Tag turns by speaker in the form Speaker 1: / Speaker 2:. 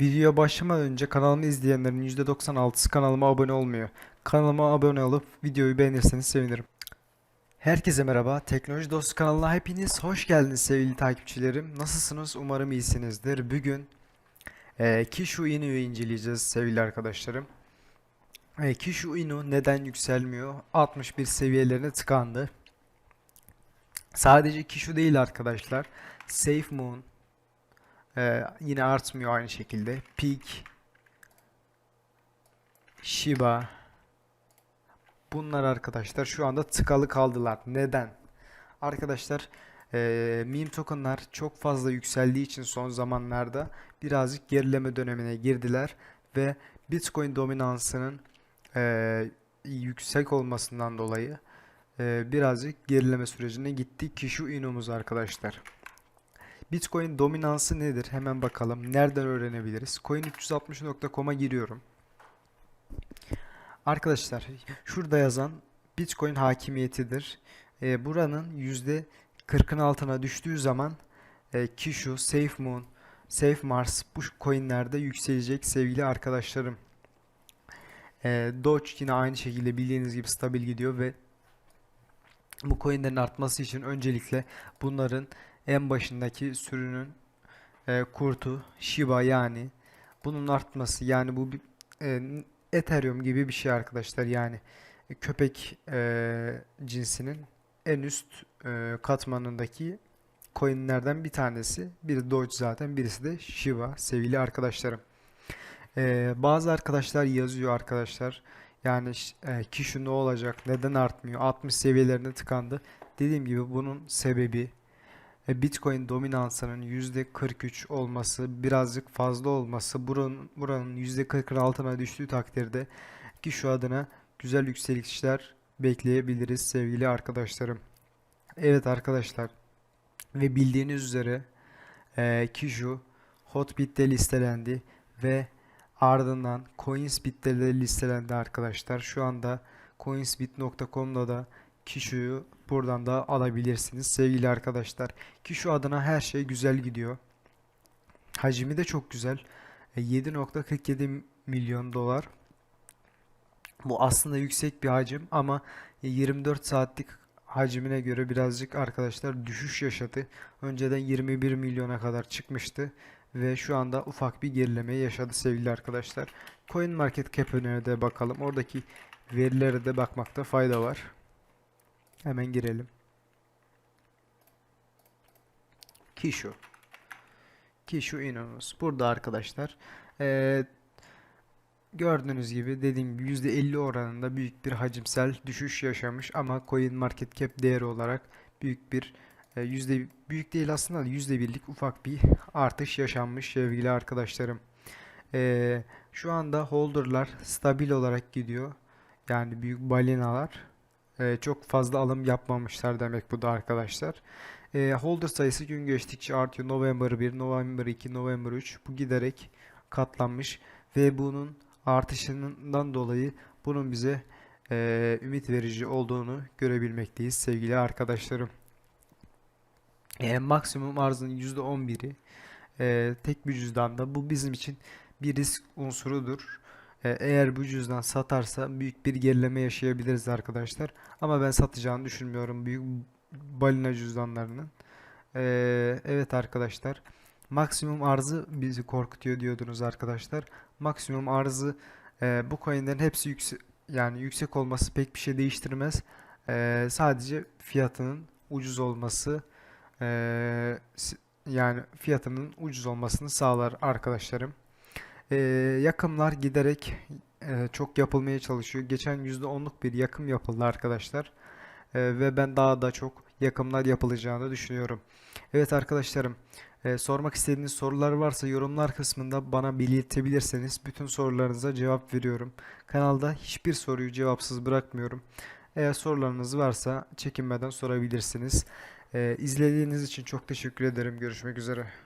Speaker 1: Videoya başlamadan önce kanalımı izleyenlerin %96'sı kanalıma abone olmuyor. Kanalıma abone olup videoyu beğenirseniz sevinirim. Herkese merhaba. Teknoloji Dostu kanalına hepiniz hoş geldiniz sevgili takipçilerim. Nasılsınız? Umarım iyisinizdir. Bugün e, Kishu Inu'yu inceleyeceğiz sevgili arkadaşlarım. E, Kishu Inu neden yükselmiyor? 61 seviyelerine tıkandı. Sadece Kishu değil arkadaşlar. Safe Moon, ee, yine artmıyor aynı şekilde. Peak, Shiba. Bunlar arkadaşlar şu anda tıkalı kaldılar. Neden? Arkadaşlar ee, meme tokenlar çok fazla yükseldiği için son zamanlarda birazcık gerileme dönemine girdiler ve Bitcoin dominansının ee, yüksek olmasından dolayı ee, birazcık gerileme sürecine gitti ki şu inumuz arkadaşlar. Bitcoin dominansı nedir? Hemen bakalım. Nereden öğrenebiliriz? Coin360.com'a giriyorum. Arkadaşlar şurada yazan Bitcoin hakimiyetidir. E, buranın %40'ın altına düştüğü zaman e, Kishu, SafeMoon, SafeMars bu coinlerde yükselecek sevgili arkadaşlarım. E, Doge yine aynı şekilde bildiğiniz gibi stabil gidiyor ve bu coinlerin artması için öncelikle bunların en başındaki sürünün e, kurtu Shiba yani bunun artması yani bu e, Ethereum gibi bir şey arkadaşlar yani köpek e, cinsinin en üst e, katmanındaki coinlerden bir tanesi. Biri Doge zaten birisi de Shiba sevgili arkadaşlarım. E, bazı arkadaşlar yazıyor arkadaşlar yani e, kişi ne olacak neden artmıyor 60 seviyelerine tıkandı. Dediğim gibi bunun sebebi e, Bitcoin dominansının %43 olması, birazcık fazla olması, buranın, buranın %40'ın altına düştüğü takdirde ki şu adına güzel yükselişler bekleyebiliriz sevgili arkadaşlarım. Evet arkadaşlar ve bildiğiniz üzere e, Kishu Hotbit'te listelendi ve ardından Coinsbit'te de listelendi arkadaşlar. Şu anda coinsbit.com'da da Kishu'yu buradan da alabilirsiniz sevgili arkadaşlar. Kishu adına her şey güzel gidiyor. Hacmi de çok güzel. E, 7.47 milyon dolar. Bu aslında yüksek bir hacim ama 24 saatlik hacmine göre birazcık arkadaşlar düşüş yaşadı. Önceden 21 milyona kadar çıkmıştı ve şu anda ufak bir gerileme yaşadı sevgili arkadaşlar. Coin Market de bakalım. Oradaki verilere de bakmakta fayda var. Hemen girelim. Kishu. Kishu Inonus. Burada arkadaşlar. Ee, gördüğünüz gibi dediğim gibi %50 oranında büyük bir hacimsel düşüş yaşamış ama Coin Market Cap değeri olarak büyük bir e, yüzde büyük değil aslında yüzde birlik ufak bir artış yaşanmış sevgili arkadaşlarım. Ee, şu anda holderlar stabil olarak gidiyor. Yani büyük balinalar e, çok fazla alım yapmamışlar demek bu da arkadaşlar. E, holder sayısı gün geçtikçe artıyor. November 1, November 2, November 3 bu giderek katlanmış ve bunun artışından dolayı bunun bize e, ümit verici olduğunu görebilmekteyiz sevgili arkadaşlarım. E, maksimum arzın %11'i e, tek bir cüzdanda bu bizim için bir risk unsurudur. E, eğer bu cüzdan satarsa büyük bir gerileme yaşayabiliriz arkadaşlar. Ama ben satacağını düşünmüyorum büyük balina cüzdanlarının. E, evet arkadaşlar. Maksimum arzı bizi korkutuyor diyordunuz arkadaşlar. Maksimum arzı e, bu coinlerin hepsi yüksek yani yüksek olması pek bir şey değiştirmez. E, sadece fiyatının ucuz olması e, yani fiyatının ucuz olmasını sağlar arkadaşlarım. E, yakımlar giderek e, çok yapılmaya çalışıyor. Geçen %10'luk bir yakım yapıldı arkadaşlar. E, ve ben daha da çok yakımlar yapılacağını düşünüyorum. Evet arkadaşlarım, e, sormak istediğiniz sorular varsa yorumlar kısmında bana belirtebilirseniz bütün sorularınıza cevap veriyorum. Kanalda hiçbir soruyu cevapsız bırakmıyorum. Eğer sorularınız varsa çekinmeden sorabilirsiniz. E, izlediğiniz için çok teşekkür ederim. Görüşmek üzere.